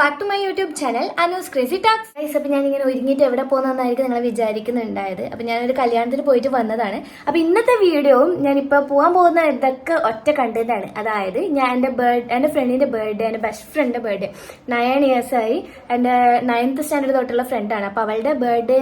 Back to my YouTube channel Anu's crazy talks guys അപ്പോൾ ഇങ്ങനെ ഒരുങ്ങിയിട്ട് എവിടെ പോകുന്നതെന്നായിരിക്കും നിങ്ങൾ വിചാരിക്കുന്നുണ്ടായത്. അപ്പോൾ ഞാനൊരു കല്യാണത്തിന് പോയിട്ട് വന്നതാണ്. അപ്പോൾ ഇന്നത്തെ വീഡിയോയും ഞാനിപ്പോൾ പോകാൻ പോകുന്ന ഇതൊക്കെ ഒറ്റ കണ്ടന്റാണ് അതായത് ഞാൻ എന്റെ ബേർഡ് എന്റെ ഫ്രണ്ടിന്റെ ബർത്ത്ഡേ എന്റെ ബെസ്റ്റ് ഫ്രണ്ടിന്റെ ബർത്ത്ഡേ നയൻ ഇയേഴ്സ് ആയി. എന്റെ നയൻത്ത് സ്റ്റാൻഡേർഡ് തൊട്ടുള്ള ഫ്രണ്ടാണ് അപ്പോൾ അവളുടെ ബർത്ത്ഡേ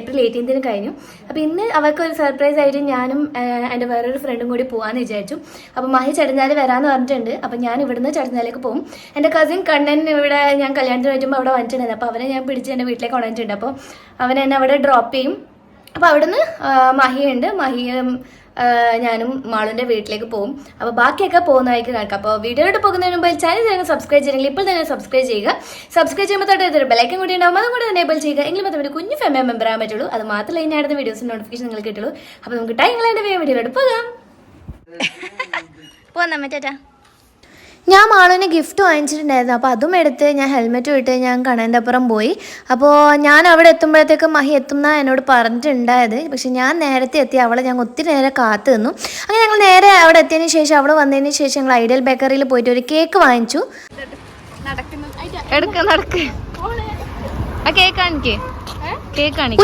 ഏപ്രിൽ എയ്റ്റീൻത്തിന് കഴിഞ്ഞു. അപ്പോൾ ഇന്ന് അവൾക്ക് ഒരു സർപ്രൈസ് ആയിട്ട് ഞാനും എന്റെ വേറൊരു ഫ്രണ്ടും കൂടി പോകാമെന്ന് വിചാരിച്ചു. അപ്പോൾ മഹി ചടഞ്ഞാൽ വരാമെന്ന് പറഞ്ഞിട്ടുണ്ട്. അപ്പോൾ ഞാൻ ഇവിടുന്ന് ചടഞ്ഞാലേക്ക് പോകും. എന്റെ കസിൻ കണ്ണൻ ഇവിടെ ഞാൻ കല്യാണത്തിന് പറ്റുമ്പോൾ അവിടെ വന്നിട്ടുണ്ടായിരുന്നു. അപ്പോൾ അവനെ ഞാൻ പിടിച്ച് എന്റെ വീട്ടിലേക്ക് കൊണ്ടുവന്നിട്ടുണ്ട്. അപ്പോൾ അവനെ എന്നെ അവിടെ ഡ്രോപ്പ് ചെയ്യും. അപ്പോൾ അവിടുന്ന് മഹിയുണ്ട്. മഹിയും ഞാനും മാളുന്റെ വീട്ടിലേക്ക് പോകും അപ്പോൾ ബാക്കിയൊക്കെ പോകുന്നതായിരിക്കും നടക്കാം അപ്പോൾ വീഡിയോയിട്ട് പോകുന്നതിന് മുമ്പ് ചാനൽ നിങ്ങൾ സബ്സ്ക്രൈബ് ചെയ്യണമെങ്കിൽ ഇപ്പോൾ തന്നെ സബ്സ്ക്രൈബ് ചെയ്യുക. സബ്സ്ക്രൈബ് ചെയ്യുമ്പോൾ തൊട്ട് ഒരു ബെലൈക്കൻ കൂടി ഉണ്ടാവും. അതും കൂടി എനേബിൾ ചെയ്യുക. എങ്കിൽ മാത്രമേ ഒരു കുഞ്ഞു ഫാമിലി മെമ്പർ ആകാൻ പറ്റുള്ളൂ. അത് മാത്രമേ ഇനി അടുത്ത വീഡിയോസിന് നോട്ടിഫിക്കേഷൻ നിങ്ങൾക്ക് കിട്ടുള്ളൂ. അപ്പോൾ നമുക്ക് ടൈം കളേണ്ട വീഡിയോയിലോട്ട് പോകാം. പോകാം മറ്റേറ്റാ ഞാൻ മാളുവിന് ഗിഫ്റ്റ് വാങ്ങിച്ചിട്ടുണ്ടായിരുന്നു. അപ്പോൾ അതും എടുത്ത് ഞാൻ ഹെൽമെറ്റ് ഇട്ട് ഞാൻ കണേന്റെ അപ്പുറം പോയി. അപ്പോൾ ഞാൻ അവിടെ എത്തുമ്പോഴത്തേക്ക് മഹി എത്തുന്ന എന്നോട് പറഞ്ഞിട്ടുണ്ടായത്. പക്ഷെ ഞാൻ നേരത്തെ എത്തി അവളെ ഞങ്ങൾ ഒത്തിരി നേരെ കാത്തു നിന്നു. അങ്ങനെ ഞങ്ങൾ നേരെ അവിടെ എത്തിയതിന് ശേഷം അവൾ വന്നതിന് ശേഷം ഞങ്ങൾ ഐഡിയൽ ബേക്കറിയിൽ പോയിട്ട് ഒരു കേക്ക് വാങ്ങിച്ചു.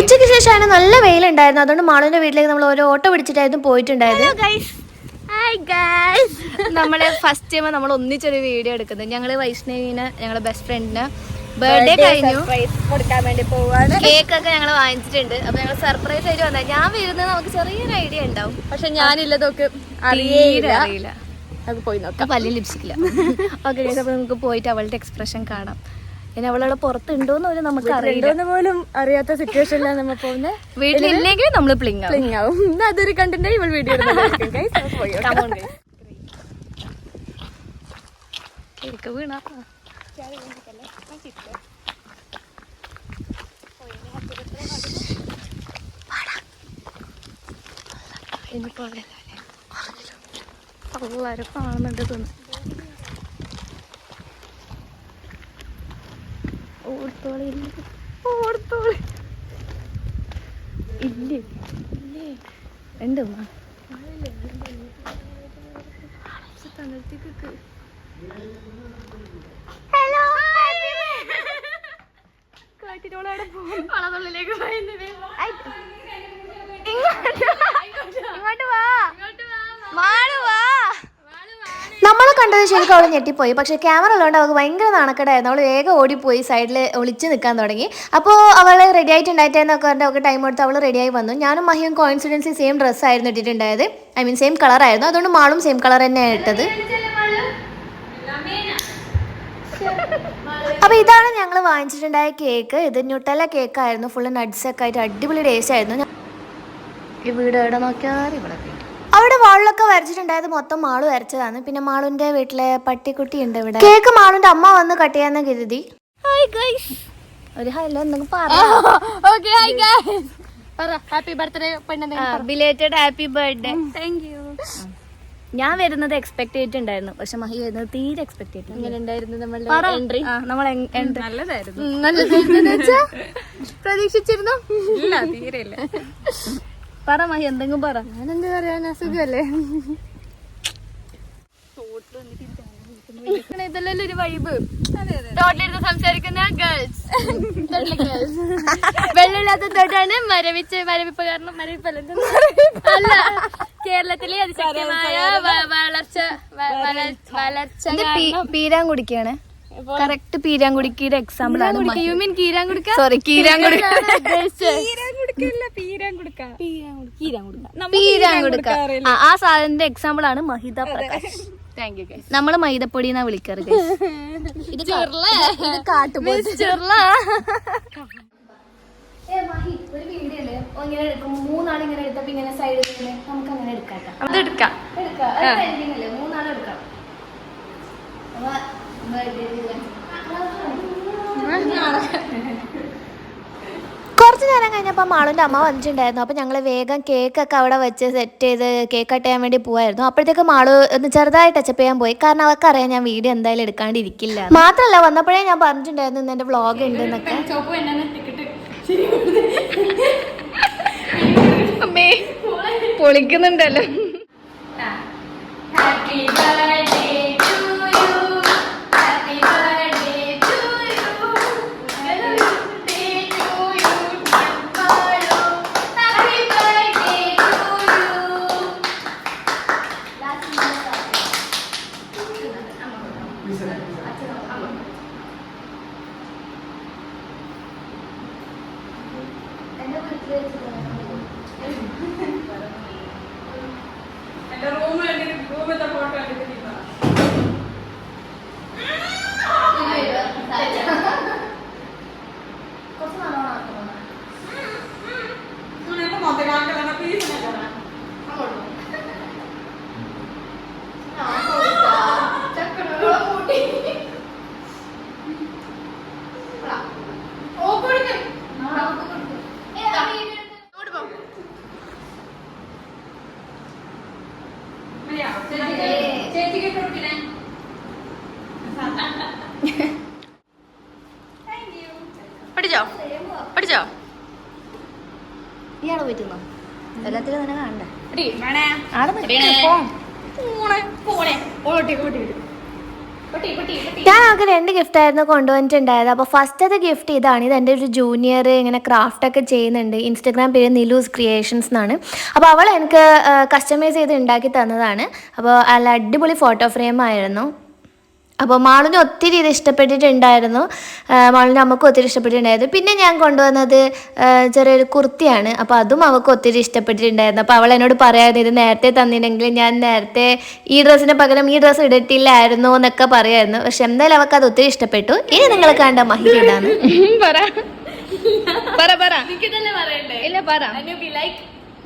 ഉച്ചയ്ക്ക് ശേഷമാണ് നല്ല വെയിലുണ്ടായിരുന്നു അതുകൊണ്ട് മാളുവിന്റെ വീട്ടിലേക്ക് നമ്മൾ ഓരോ ഓട്ടോ പിടിച്ചിട്ടായിരുന്നു പോയിട്ടുണ്ടായത്. ഹായ് ഗൈസ് നമ്മളെ ഫസ്റ്റ് ടൈം നമ്മൾ ഒന്നിച്ചൊരു വീഡിയോ എടുക്കുന്നത്. ഞങ്ങൾ വൈഷ്ണവിന് ഞങ്ങളെ ബെസ്റ്റ് ഫ്രണ്ടിന് ബർത്ത്ഡേ കഴിഞ്ഞു. കൊടുക്കാൻ വേണ്ടി പോവാണ്. കേക്ക് ഒക്കെ ഞങ്ങൾ വാങ്ങിച്ചിട്ടുണ്ട്. അപ്പൊ ഞങ്ങൾ സർപ്രൈസ് ആയിട്ട് വന്നത്. ഞാൻ വരുന്നത് നമുക്ക് ചെറിയൊരു ഐഡിയ ഉണ്ടാവും. പക്ഷെ ഞാനില്ലതൊക്കെ അറിയില്ല. നമുക്ക് പോയി നോക്കാം. പല്ലിൽ ലിപ്സ്റ്റിക്കില്ല ഓക്കെ അപ്പൊ നമുക്ക് പോയിട്ട് അവളുടെ എക്സ്പ്രഷൻ കാണാം. ഇനി അവളവിടെ പുറത്തുണ്ടോന്ന് പോലും നമുക്ക് അറിയില്ല പോലും അറിയാത്ത സിറ്റുവേഷനിലാണ് നമ്മൾ പോകുന്നത് വീട്ടിലില്ലെങ്കിൽ നമ്മൾ പ്ലിങ് പ്ലിങ് ആവും ഇന്ന് അതൊരു കണ്ടന്റ് ഇവൾ വീഡിയോ. കേക്ക് വീണ ഇനിയിപ്പോ അവിടെ എല്ലാവരും കാണുന്നുണ്ട് തോന്നുന്നു ഓർത്തോളി ഇല്ല? ഇല്ലേ? ഇല്ലേ? ഉണ്ട് വളതുള്ളിലേക്ക് ഇങ്ങോട്ട് വാ മാളു വാ നമ്മളെ കണ്ടത് ശരിക്കും അവൾ ഞെട്ടിപ്പോയി. പക്ഷെ ക്യാമറ ഉള്ളതുകൊണ്ട് അവൾക്ക് ഭയങ്കര നാണക്കേടായിരുന്നു. അവൾ വേഗം ഓടിപ്പോയി സൈഡിൽ ഒളിച്ച് നിൽക്കാൻ തുടങ്ങി. അപ്പോൾ അവൾ റെഡി ആയിട്ടുണ്ടായിട്ടെന്നൊക്കെ പറഞ്ഞിട്ട് അവൾക്ക് ടൈം എടുത്ത് അവൾ റെഡിയായി വന്നു. ഞാനും മഹിയും കോയിൻസിഡൻസി സെയിം ഡ്രസ്സ് ആയിരുന്നു ഇട്ടിട്ടുണ്ടായത്. ഐ മീൻ സെയിം കളർ ആയിരുന്നു. അതുകൊണ്ട് മാളും സെയിം കളർ തന്നെയാണ് ഇട്ടത്. അപ്പോൾ ഇതാണ് ഞങ്ങൾ വാങ്ങിച്ചിട്ടുണ്ടായ കേക്ക് ഇത് ന്യൂട്ടല കേക്കായിരുന്നു ഫുള്ള് നട്ട്സൊക്കെ ആയിട്ട് അടിപൊളി ടേസ്റ്റ് ആയിരുന്നു. ഈ വീട് എവിടെ നോക്കിയാൽ ഇവിടെ അവിടെ വാളിലൊക്കെ വരച്ചിട്ടുണ്ടായത് മൊത്തം മാളു വരച്ചതാണ്. പിന്നെ മാളുന്റെ വീട്ടിലെ പട്ടിക്കുട്ടി ഉണ്ട് ഇവിടെ. കേക്ക് മാളുന്റെ അമ്മ വന്ന് കട്ട് ചെയ്യാന്ന് കരുതി. ഒരു hello happy birthday belated happy birthday thank you ഞാൻ വരുന്നത് എക്സ്പെക്ട് ചെയ്തിട്ടുണ്ടായിരുന്നു. പക്ഷെ മഹി വരുന്നത് തീരെ എക്സ്പെക്ട് ചെയ്തിട്ടുണ്ടായിരുന്നു എങ്ങനെ ഉണ്ടായിരുന്നു നമ്മളുടെ എൻട്രി നമ്മൾ എൻട്രി നല്ലതായിരുന്നു. നല്ലതായിരുന്നു. പ്രതീക്ഷിച്ചിരുന്നു? ഇല്ല തീരെ ഇല്ല പറ മഹി എന്തെങ്കിലും പറ. ഞാനെന്ത് പറയാൻ അസുഖല്ലേ ഇതല്ലല്ലോ ഒരു വൈബ് തോട്ടിലിരുന്ന് സംസാരിക്കുന്ന ഗേൾസ് വെള്ളമില്ലാത്ത തോട്ടാണ് മരവിച്ച് മരവിപ്പ് കാരണം മരവിപ്പല്ല. അല്ല കേരളത്തിലെ അതിശക്തമായ വളർച്ച വളർച്ച പീരാൻ കുടിക്കാണ് കറക്റ്റ് പീരാൻ കുടിക്കിയുടെ എക്സാമ്പിൾ ആണ് മഹി. യു മീൻ കീരാൻ കൊടുക്ക സോറി കീരാൻ പീരാങ്കുടുക്ക ആ, ആ സാധനത്തിന്റെ എക്സാമ്പിൾ ആണ് Mahitha Prakash. Thank you guys നമ്മൾ മൈദപ്പൊടി എന്നാ വിളിക്കാറ്. ഇത് കാട്ടുപോത്ത്. മൂന്നാളിങ്ങനെ എടുത്തപ്പോ ഇങ്ങനെ സൈഡിൽ നമുക്ക് അങ്ങനെ എടുക്കാം. എടുക്കാം. മൂന്നാളും എടുക്കാം. കുറച്ച് നേരം കഴിഞ്ഞപ്പോൾ മാളുന്റെ അമ്മ വന്നിട്ടുണ്ടായിരുന്നു. അപ്പോൾ ഞങ്ങൾ വേഗം കേക്കൊക്കെ അവിടെ വെച്ച് സെറ്റ് ചെയ്ത് കേക്ക് കട്ട് ചെയ്യാൻ വേണ്ടി പോവായിരുന്നു. അപ്പോഴത്തേക്ക് മാളു ഒന്ന് ചെറുതായി ടച്ചപ്പ് ചെയ്യാൻ പോയി. കാരണം അവർക്ക് അറിയാം ഞാൻ വീഡിയോ എന്തായാലും എടുക്കാണ്ടിരിക്കില്ല മാത്രമല്ല വന്നപ്പോഴേ ഞാൻ പറഞ്ഞിട്ടുണ്ടായിരുന്നു ഇന്ന് എന്റെ വ്ളോഗ് ഉണ്ട് എന്നൊക്കെ. പൊളിക്കുന്നുണ്ടല്ലോ. Happy birthday. പഠിച്ചോ ഇയാൾ പോയിട്ടുന്നോ എല്ലാത്തിലും തന്നെ കാണണ്ടേ? ഞാൻ അവർക്ക് രണ്ട് ഗിഫ്റ്റ് ആയിരുന്നു കൊണ്ടുവന്നിട്ടുണ്ടായത്. അപ്പോൾ ഫസ്റ്റത്തെ ഗിഫ്റ്റ് ഇതാണ്. ഇത് എന്റെ ഒരു ജൂനിയർ ഇങ്ങനെ ക്രാഫ്റ്റ് ഒക്കെ ചെയ്യുന്നുണ്ട്. ഇൻസ്റ്റഗ്രാം പേര് നിലൂസ് ക്രിയേഷൻസ് എന്നാണ്. അപ്പോൾ അവൾ എനിക്ക് കസ്റ്റമൈസ് ചെയ്ത് ഉണ്ടാക്കി തന്നതാണ്. അപ്പോൾ നല്ല അടിപൊളി ഫോട്ടോ ഫ്രെയിം ആയിരുന്നു. അപ്പോൾ മാളിന് ഒത്തിരി ഇത് ഇഷ്ടപ്പെട്ടിട്ടുണ്ടായിരുന്നു. മാളിന്റെ മാളിന് അമ്മയ്ക്ക് ഒത്തിരി ഇഷ്ടപ്പെട്ടിട്ടുണ്ടായിരുന്നു. പിന്നെ ഞാൻ കൊണ്ടുവന്നത് ചെറിയൊരു കുർത്തിയാണ്. അപ്പോൾ അതും അവൾക്ക് ഒത്തിരി ഇഷ്ടപ്പെട്ടിട്ടുണ്ടായിരുന്നു. അപ്പോൾ അവൾ എന്നോട് പറയായിരുന്നു ഇത് നേരത്തെ തന്നിട്ടുണ്ടെങ്കിൽ ഞാൻ നേരത്തെ ഈ ഡ്രസ്സിന് പകരം ഈ ഡ്രസ്സ് ഇടട്ടില്ലായിരുന്നു എന്നൊക്കെ പറയായിരുന്നു. പക്ഷെ എന്തായാലും അവൾക്ക് അത് ഒത്തിരി ഇഷ്ടപ്പെട്ടു. ഇനി നിങ്ങൾ കണ്ട മഹിയിടാണ് പറ. പറ പറ. ഇല്ല പറ.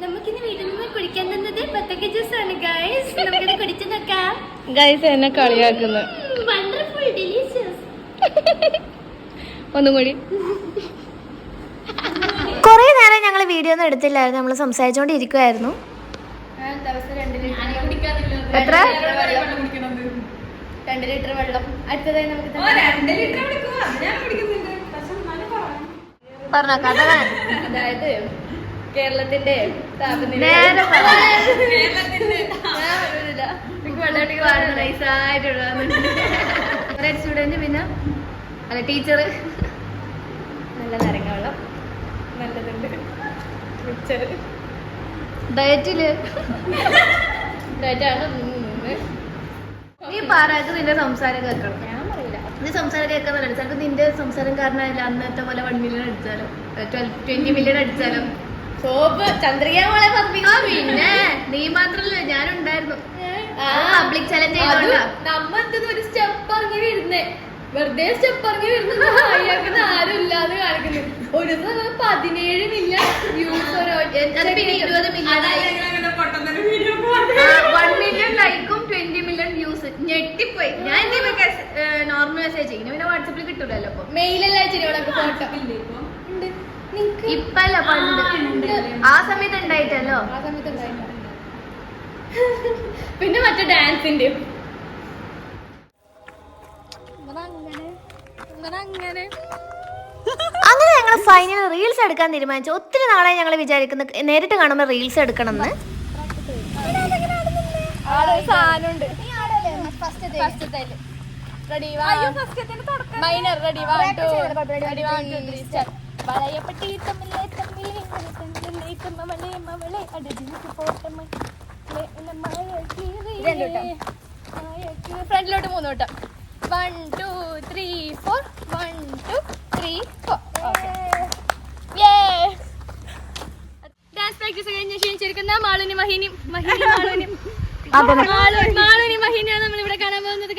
നമുക്കിന്ന് വീട്ടിൽ നിന്ന് കുടിക്കാൻ തന്നത് ബത്തക്ക ജ്യൂസ് ആണ് ഗൈസ് നമുക്കിത് കുടിച്ചു നോക്കാം. ഗൈസ് എന്നെ കളിയാക്കുന്നു. വണ്ടർഫുൾ ഡിലീഷ്യസ് ഒന്നും കൂടി. കുറേ നേരം ഞങ്ങൾ വീഡിയോ ഒന്നും എടുത്തില്ലായിരുന്നു നമ്മൾ സംസാരിച്ചുകൊണ്ടിരിക്കുമായിരുന്നു എത്ര? രണ്ട് ലിറ്റർ വെള്ളം അടുത്തതായി നമുക്ക് പറഞ്ഞോ കഥ അതായത് കേരളത്തിന്റെ താപനില. സ്റ്റുഡന്റ് പിന്നെ അല്ല ടീച്ചർ നല്ല നാരങ്ങ വെള്ളം നല്ലതുണ്ട് മിക്സർ ഡയറ്റിൽ ഡയറ്റാണ് നീ പാറാക്ക് നിന്റെ സംസാരം കേൾക്കണം. ഞാൻ പറയില്ല. നീ സംസാരം കേൾക്കാൻ ചിലപ്പോൾ നിന്റെ സംസാരം കാരണമല്ല അന്നത്തെ പോലെ വൺ മില്യൺ അടിച്ചാലോ ട്വന്റി മില്യൺ അടിച്ചാലോ. സോപ്പ് ചന്ദ്രിക മോളെ പിന്നെ നീ മാത്രല്ല ഞാനുണ്ടായിരുന്നു. പബ്ലിക് ചലഞ്ച് നമ്മ എന്തെന്ന് ഒരു സ്റ്റെപ്പ് ഇറങ്ങി വരുന്നേ. വെറുതെ സ്റ്റെപ്പ് ഇറങ്ങി വരുന്നത്. അയ്യാക്കുന്ന ആരും ഇല്ലാതെ കാണിക്കുന്നു. ഒരു പതിനേഴ് മില്യൺ വ്യൂസ് ഇരുപത് മില്യൺ വൺ മില്യൺ ലൈക്കും ട്വന്റി മില്യൺ വ്യൂസ് ഞെട്ടിപ്പോയി. ഞാൻ നോർമൽ മെസ്സേജ് ചെയ്യും. പിന്നെ വാട്സപ്പിൽ കിട്ടൂലല്ലോ മെയിലല്ല അയച്ചിരിവളൊക്കെ ഫോട്ടോ ഇപ്പല്ല പണ്ട്. ആ സമയത്ത് ഉണ്ടായിട്ടല്ലോ? ആ സമയത്ത് ഉണ്ടായില്ല. പിന്നെ മറ്റേ ഡാൻസിന്റെ. അങ്ങനെ അങ്ങനെ ഞങ്ങൾ ഫൈനൽ റീൽസ് എടുക്കാൻ തീരുമാനിച്ചു. ഒത്തിരി നാളായി ഞങ്ങൾ വിചാരിക്കുന്നു നേരിട്ട് കാണുമ്പോൾ റീൽസ് എടുക്കണം എന്ന് ready minor ready one two ready one two three star വളയപ്പെട്ടി തമ്മിലെ തമ്മിലെ തമ്മിലെ തമ്മളെ മവളെ അടിജിക്ക് പോട്ടമ്മ ഫ്രണ്ടിലോട്ട് മൂന്ന് വട്ടം one two three four one two three four dance practice കഴിഞ്ഞ ക്ഷീണിച്ചിരിക്കുന്ന മാളുനി മഹിനി മഹിനി മാളുനി. മാളു- മാളുനി മഹിനിയാണ് നമ്മൾ ഇവിടെ കാണാൻ പോകുന്നത്.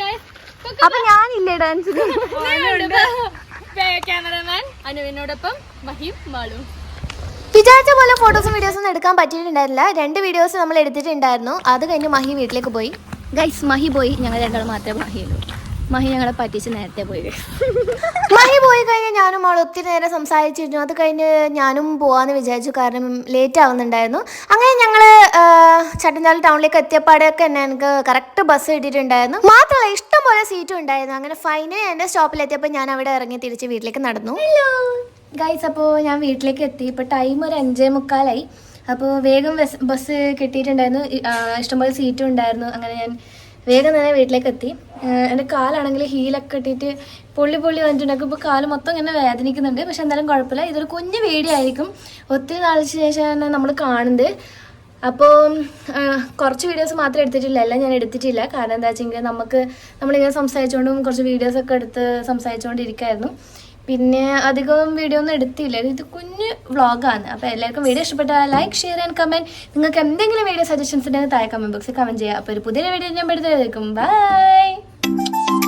അപ്പൊ ഞാനില്ലേ ഡാൻസിന് ക്യാമറമാൻ അനുവിനോടൊപ്പം മഹിം മാളു. വിചാരിച്ച പോലെ ഫോട്ടോസും വീഡിയോസും ഒന്നും എടുക്കാൻ പറ്റിയിട്ടുണ്ടായിരുന്നില്ല. രണ്ട് വീഡിയോസ് നമ്മൾ എടുത്തിട്ടുണ്ടായിരുന്നു. അത് കഴിഞ്ഞ് മഹി വീട്ടിലേക്ക് പോയി. ഗൈസ് മഹി പോയി. ഞങ്ങൾ രണ്ടാളും മാത്രമേ മഹിയുള്ളൂ. മഹി ഞങ്ങളെ പറ്റിച്ച് നേരത്തെ പോയി മഹി പോയി കഴിഞ്ഞാൽ ഞാനും അവൾ ഒത്തിരി നേരം സംസാരിച്ചിരുന്നു. അത് കഴിഞ്ഞ് ഞാനും പോവാന്ന് വിചാരിച്ചു. കാരണം ലേറ്റ് ആവുന്നുണ്ടായിരുന്നു. അങ്ങനെ ഞങ്ങൾ ചട്ടഞ്ചാൽ ടൗണിലേക്ക് എത്തിയപ്പാടെയൊക്കെ തന്നെ എനിക്ക് കറക്റ്റ് ബസ് കിട്ടിയിട്ടുണ്ടായിരുന്നു. മാത്രമല്ല ഇഷ്ടം പോലെ സീറ്റും ഉണ്ടായിരുന്നു. അങ്ങനെ എന്റെ സ്റ്റോപ്പിൽ എത്തിയപ്പോൾ ഞാൻ അവിടെ ഇറങ്ങി തിരിച്ച് വീട്ടിലേക്ക് നടന്നു. ഗൈസ് അപ്പോ ഞാൻ വീട്ടിലേക്ക് എത്തി. ഇപ്പോൾ ടൈം ഒരു അഞ്ചേ മുക്കാലായി. അപ്പോൾ വേഗം ബസ് ബസ് കിട്ടിയിട്ടുണ്ടായിരുന്നു. ഇഷ്ടംപോലെ സീറ്റും ഉണ്ടായിരുന്നു. അങ്ങനെ ഞാൻ വേഗം തന്നെ വീട്ടിലേക്ക് എത്തി. എന്റെ കാലാണെങ്കിൽ ഹീലൊക്കെ ഇട്ടിട്ട് പൊള്ളി പൊള്ളി വന്നിട്ടുണ്ടെങ്കിൽ ഇപ്പോൾ കാൽ മൊത്തം ഇങ്ങനെ വേദനിക്കുന്നുണ്ട്. പക്ഷെ എന്തായാലും കുഴപ്പമില്ല. ഇതൊരു കുഞ്ഞു വീഡിയോ ഒത്തിരി നാളിന് ശേഷമാണ് നമ്മൾ കാണുന്നത്. അപ്പോൾ കുറച്ച് വീഡിയോസ് മാത്രമേ എടുത്തിട്ടില്ല. എല്ലാം ഞാൻ എടുത്തിട്ടില്ല. കാരണം എന്താ വെച്ചെങ്കിൽ നമുക്ക് നമ്മളിങ്ങനെ സംസാരിച്ചുകൊണ്ടും കുറച്ച് വീഡിയോസൊക്കെ എടുത്ത് സംസാരിച്ചുകൊണ്ടിരിക്കായിരുന്നു. പിന്നെ അധികം വീഡിയോ ഒന്നും എടുത്തില്ല. ഇത് കുഞ്ഞ് വ്ളോഗാണ് അപ്പോൾ എല്ലാവർക്കും വീഡിയോ ഇഷ്ടപ്പെട്ടാൽ ലൈക്ക് ഷെയർ ആൻഡ് കമന്റ് നിങ്ങൾക്ക് എന്തെങ്കിലും വീഡിയോ സജഷൻസ് ഉണ്ടെങ്കിൽ താഴെ കമന്റ് ബോക്സിൽ കമന്റ് ചെയ്യുക അപ്പോൾ ഒരു പുതിയ വീഡിയോ ഞാൻ പെടുത്തതായിരിക്കും ബൈ